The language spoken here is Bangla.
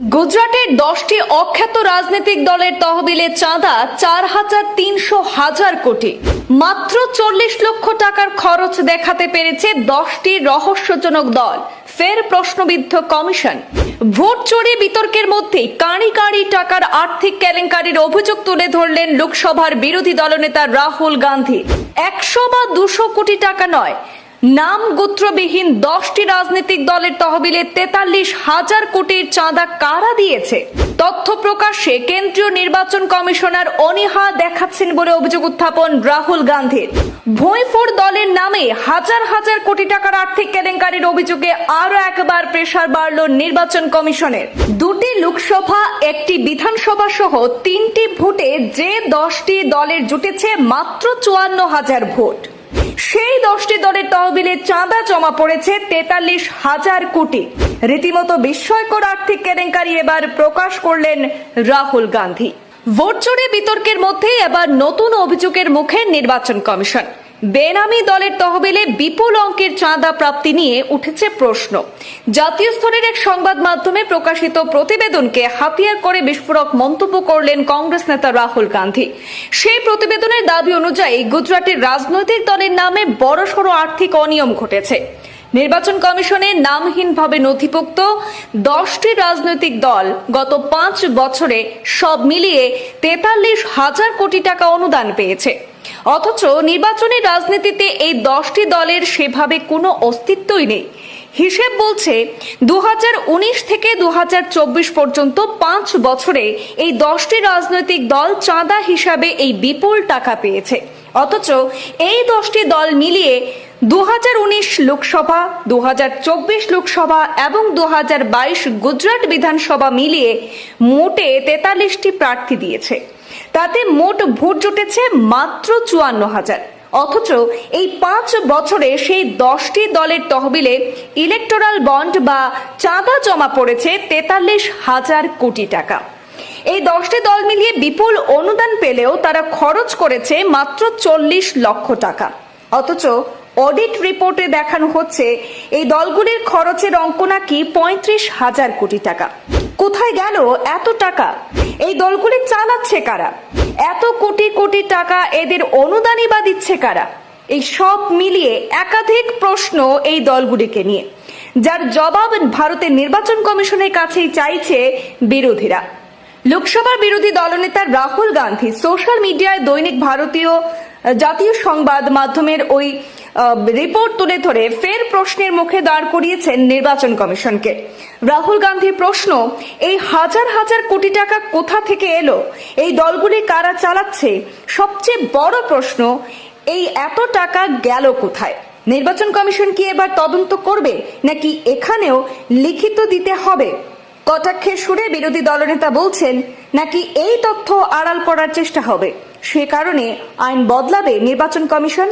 গুজরাটের দশটি অখ্যাত রাজনৈতিক দলের তহবিলে চাঁদা চার হাজার তিনশো হাজার কোটি। মাত্র চল্লিশ লক্ষ টাকার খরচ দেখাতে পেরেছে দশটি রহস্যজনক দল। ফের প্রশ্নবিদ্ধ কমিশন। ভোট চোরে বিতর্কের মধ্যে কাঁড়ি কাঁড়ি টাকার আর্থিক কেলেঙ্কারির অভিযোগ তুলে ধরলেন লোকসভার বিরোধী দলনেতা রাহুল গান্ধী। একশো বা দুশো কোটি টাকা নয় নাম গোত্রবিহীন দশটি রাজনৈতিক দলের তহবিলে তেতাল্লিশ হাজার কোটির চাঁদা কারা দিয়েছে? তথ্য প্রকাশ্যে কেন্দ্রীয় নির্বাচন কমিশনার অনীহা দেখাচ্ছেন বলে অভিযোগ উত্থাপন রাহুল গান্ধীর। ভুঁইফোর দলের নামে হাজার হাজার কোটি টাকার আর্থিক কেলেঙ্কারির অভিযোগে আরও একবার প্রেশার বাড়ল নির্বাচন কমিশনের। দুটি লোকসভা, একটি বিধানসভা সহ তিনটি ভোটে যে দশটি দলের জুটেছে মাত্র চুয়ান্ন হাজার ভোট। সেই দশটি দলের তহবিলে চাঁদা জমা পড়েছে তেতাল্লিশ হাজার কোটি। রীতিমতো বিস্ময়কর আর্থিক কেলেঙ্কারি এবার প্রকাশ করলেন রাহুল গান্ধী। ভোট চোরে বিতর্কের মধ্যে এবার নতুন অভিযোগের মুখে নির্বাচন কমিশন। বেনামি দলের তহবিলে বিপুল অঙ্কের চাঁদা প্রাপ্তি নিয়ে উঠেছে প্রশ্ন। জাতীয় স্তরের এক সংবাদ মাধ্যমে প্রকাশিত প্রতিবেদনকে হাতিয়ার করে বিস্ফোরক মন্তব্য করলেন কংগ্রেস নেতা রাহুল গান্ধী। সেই প্রতিবেদনের দাবি অনুযায়ী গুজরাটের রাজনৈতিক দলের নামে বড়সড় আর্থিক অনিয়ম ঘটেছে। নির্বাচন কমিশনের নামহীনভাবে নথিভুক্ত দশটি রাজনৈতিক দল গত পাঁচ বছরে সব মিলিয়ে তেতাল্লিশ হাজার কোটি টাকা অনুদান পেয়েছে। অথচ নির্বাচনী রাজনীতিতে এই দশটি দলের সেভাবে কোনো অস্তিত্বই নেই। হিসেব বলছে দু হাজার উনিশ থেকে দু হাজার চব্বিশ পর্যন্ত পাঁচ বছরে এই দশটি রাজনৈতিক দল চাঁদা হিসাবে এই বিপুল টাকা পেয়েছে। অথচ এই দশটি দল মিলিয়ে দু হাজার উনিশ লোকসভা দু হাজার চব্বিশ লোকসভা এবং দু হাজার বাইশ গুজরাট বিধানসভা মিলিয়ে মোটে তেতাল্লিশটি প্রার্থী দিয়েছে। তাতে মোট ভোট জুটেছে মাত্র চুয়ান্ন হাজার। অথচ এই পাঁচ বছরে সেই দশটি দলের তহবিলে ইলেকটোরাল বন্ড বা চাঁদা জমা পড়েছে তেতাল্লিশ হাজার কোটি টাকা। এই দশটি দল মিলিয়ে বিপুল অনুদান পেলেও তারা খরচ করেছে মাত্র চল্লিশ লক্ষ টাকা। অথচ অডিট রিপোর্টে দেখানো হচ্ছে এই দলগুলির খরচের অঙ্ক নাকি পঁয়ত্রিশ হাজার কোটি টাকা। কোথায় গেল এত টাকা? এই দলগুলি চালাচ্ছে কারা? এত কোটি কোটি টাকা এদের অনুদানই বা দিচ্ছে কারা? এই সব মিলিয়ে একাধিক প্রশ্ন এই দলগুলিকে নিয়ে, যার জবাব ভারতের নির্বাচন কমিশনের কাছেই চাইছে বিরোধীরা। লোকসভার বিরোধী দলনেতা রাহুল গান্ধী সোশ্যাল মিডিয়ায় দৈনিক ভারতীয় জাতীয় সংবাদ মাধ্যমের ওই রিপোর্ট তুলে ধরে ফের প্রশ্নের মুখে দাঁড় করিয়েছেন নির্বাচন কমিশনকে। রাহুল গান্ধীর প্রশ্ন, এই হাজার হাজার কোটি টাকা কোথা থেকে এলো? এই দলগুলি কারা চালাচ্ছে? সবচেয়ে বড় প্রশ্ন, এই এত টাকা গেল কোথায়? নির্বাচন কমিশন কি এবার তদন্ত করবে, নাকি এখানেও লিখিত দিতে হবে? কটাক্ষের সুরে বিরোধী দলনেতা বলছেন, নাকি এই তথ্য আড়াল করার চেষ্টা হবে। সে কারণে আইন বদলাবে নির্বাচন কমিশন।